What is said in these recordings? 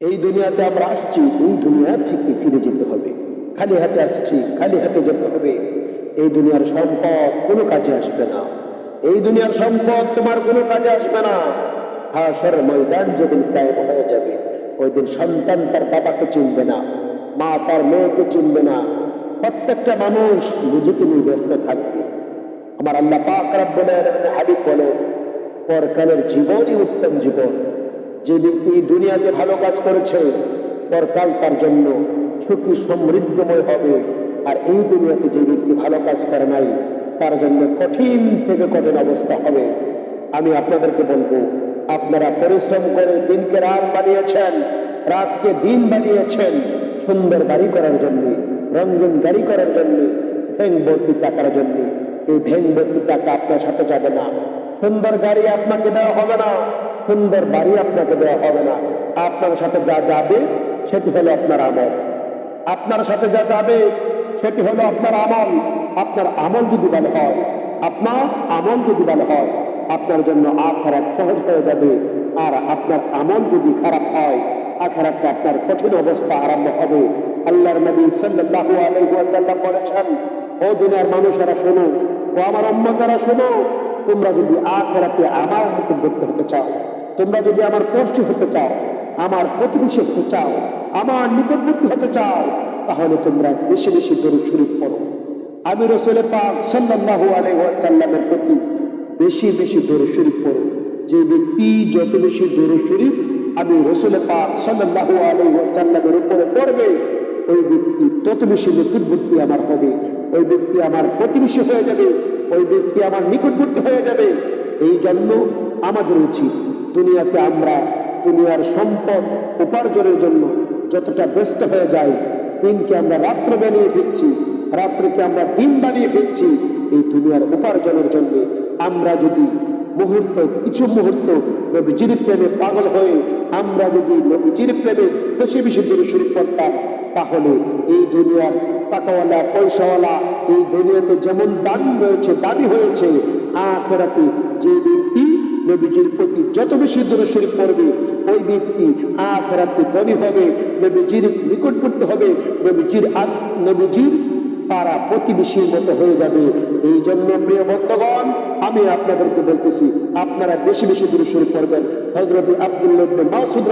এই দুনিয়াতে আমরা আসছি, এই দুনিয়া থেকে ফিরে যেতে হবে। খালি হাতে আসছি, খালি হাতে যেতে হবে। এই দুনিয়ার সম্পদ কোনো কাজে আসবে না। এই দুনিয়ার সম্পদ তোমার কোনো কাজে আসবে না। হাসর ময়দান যেদিন কায়েম হয়ে যাবে, ওই দিন সন্তান তার বাবাকে চিনবে না, মা তার মেয়েকে চিনবে না। প্রত্যেকটা মানুষ নিজেকে নিয়ে ব্যস্ত থাকবে। আমার আল্লাহ পাক রব্বুল হাবিব বলে পরকালের জীবনই উত্তম জীবন। যে ব্যক্তি দুনিয়াতে ভালো কাজ করেছে পরকাল তার জন্য সুখী, সমৃদ্ধময় হবে। আর এই দুনিয়াতে যে ব্যক্তি ভালো কাজ করে নাই, তার জন্য কঠিন থেকে কঠিন অবস্থা হবে। আমি আপনাদেরকে বলব, আপনারা পরিশ্রম করে দিনকে রাত বানিয়েছেন, রাতকে দিন বানিয়েছেন, সুন্দর বাড়ি করার জন্য, রঙিন গাড়ি করার জন্য ভেং ভর্তি টাকার জন্য। এই ভেং ভর্তি টাকা আপনার সাথে যাবে না। সুন্দর গাড়ি আপনাকে দেওয়া হবে না। সুন্দর বাড়ি আপনাকে দেওয়া হবে না। আপনার সাথে যা যাবে, সেটি হলো আপনার আমল। আপনার সাথে যা যাবে, সেটি হলো আপনার আমল। আপনার আমল যদি ভালো হয়, আপনার আমল যদি ভালো হয়, আপনার জন্য আখারাত সহজ হয়ে যাবে। আর আপনার আমল যদি খারাপ হয় আখারাতটা আপনার কঠিন অবস্থা আরম্ভ হবে। আল্লাহর নবী সাল্লাল্লাহু আলাইহি ওয়াসাল্লাম বলেছেন, ও দুনিয়ার মানুষেরা শোনো, ও আমার উম্মতেরা শোনো, তোমরা যদি আখেরাতে আমার নিকটবর্তী হতে চাও তোমরা যদি আমার পড়শি হতে চাও, আমার প্রতিবেশী হতে চাও, আমার নিকটবর্তী হতে চাও, তাহলে তোমরা বেশি বেশি দরুদ শরীফ পড়ো। আমি রসুলের পাক সাল্লাল্লাহু আলাইহি ওয়াসাল্লামের প্রতি বেশি বেশি দরুদ শরীফ পড়ো। যে ব্যক্তি যত বেশি দরুদ শরীফ আমি রসুলের পাক সাল্লাল্লাহু আলাইহি ওয়াসাল্লামের উপরে পড়বে, ওই ব্যক্তি তত বেশি নিকটবর্তী আমার হবে, ওই ব্যক্তি আমার প্রতিবেশী হয়ে যাবে, ওই ব্যক্তি আমার নিকটবর্তী হয়ে যাবে। এই জন্য আমাদের উচিত দুনিয়াতে আমরা দুনিয়ার সম্পদ উপার্জনের জন্য যতটা ব্যস্ত হয়ে যাই, দিনকে আমরা রাত্র বানিয়ে ফেলছি, রাত্রিকে আমরা দিন বানিয়ে ফেলছি, এই দুনিয়ার উপার্জনের জন্য আমরা যদি মুহূর্ত, কিছু মুহূর্ত নবীজির প্রেমে পাগল হয়ে, আমরা যদি নবীজির প্রেমে বেশি বেশি দূরে শুরু করতাম তাহলে এই দুনিয়ার টাকাওয়ালা, পয়সাওয়ালা, এই দুনিয়াতে যেমন দাবি রয়েছে দাবি হয়েছে, আখেরাতে যে ব্যক্তি নবীজির প্রতি যত বেশি দূরে শরীফ পড়বে, ওই ব্যক্তি আখেরাতে ধনী হবে, নবীজির নিকটবর্তী হবে, নবীজির নবীজির পাড়া প্রতিবেশীর মতো হয়ে যাবে। এই জন্য প্রিয় বন্ধগণ, আমি আপনাদেরকে বলতেছি, আপনারা বেশি বেশি দূরে শুরু করবেন হজরত আব্দুল্লাহ মাসুদ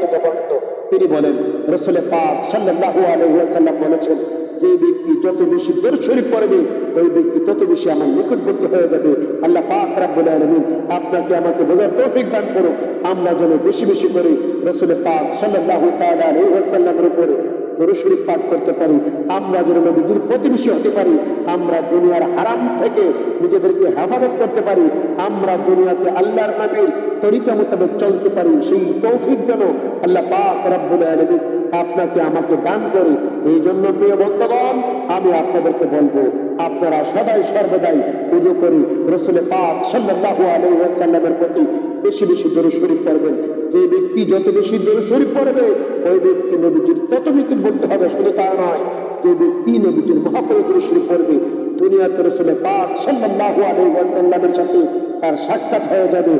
থেকে বর্ণিত, তিনি বলেন রসুল পাক সাল্লাল্লাহু আলাইহি ওয়াসাল্লাম বলেছেন যে ব্যক্তি যত বেশি দূর শরীফ পড়বে, ওই ব্যক্তি তত বেশি আমার নিকটবর্তী হয়ে যাবে। আল্লাহ পাক রাব্বুল আলামিন আপনাকে আমাকে বোঝার তৌফিক দান করুন আমরা যেন বেশি বেশি করে রসুল পাক সাল্লাল্লাহু তাআলা আলাইহি ওয়াসাল্লামের উপরে দরুদ পাঠ করতে পারি। আমরা যেন নবীজির প্রতিবেশী হতে পারি। আমরা দুনিয়ার হারাম থেকে নিজেদেরকে হেফাজত করতে পারি। আমরা দুনিয়াতে আল্লাহর নবীর তরিকা মোতাবেক চলতে পারি। সেই তৌফিক যেন আল্লাহ পাক রব্বুল আলামিন আপনাকে আমাকে দান করে। এই জন্য প্রিয় বন্ধুগণ, আমি আপনাদেরকে বলব, আপনারা সদাই সর্বদাই পুজো করি। রসুল পাক সাল্লাল্লাহু আলাইহি ওয়াসাল্লামের প্রতি বেশি বেশি দরুদ শরীফ পড়বেন। যে ব্যক্তি যত বেশি দরুদ শরীফ পড়বে, ওই ব্যক্তি নবীজির তত নিকটবর্তী হবে, শুধু তা নয়, যে ব্যক্তি নবীজির মহাপরে দরুদ শরীফ পড়বে, দুনিয়াতে রসুল পাক সাল্লাল্লাহু আলাইহি ওয়াসাল্লামের সাথে তার সাক্ষাৎ হয়ে যাবে।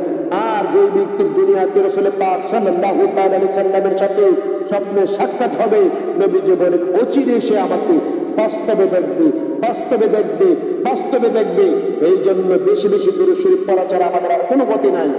আর যে ব্যক্তির দুনিয়াতে রসুল পাক সাল্লাল্লাহু তাআলা আলাইহি সাল্লামের সাথে স্বপ্নে সাক্ষাৎ হবে। নবীজি বলেন, অচিরে সে আমাকে বাস্তবে দেখবে বাস্তবে দেখবে বাস্তবে দেখবে। এই জন্য বেশি বেশি দূর শরীফ পড়া ছাড়া আমাদের আর কোনো গতি নাই।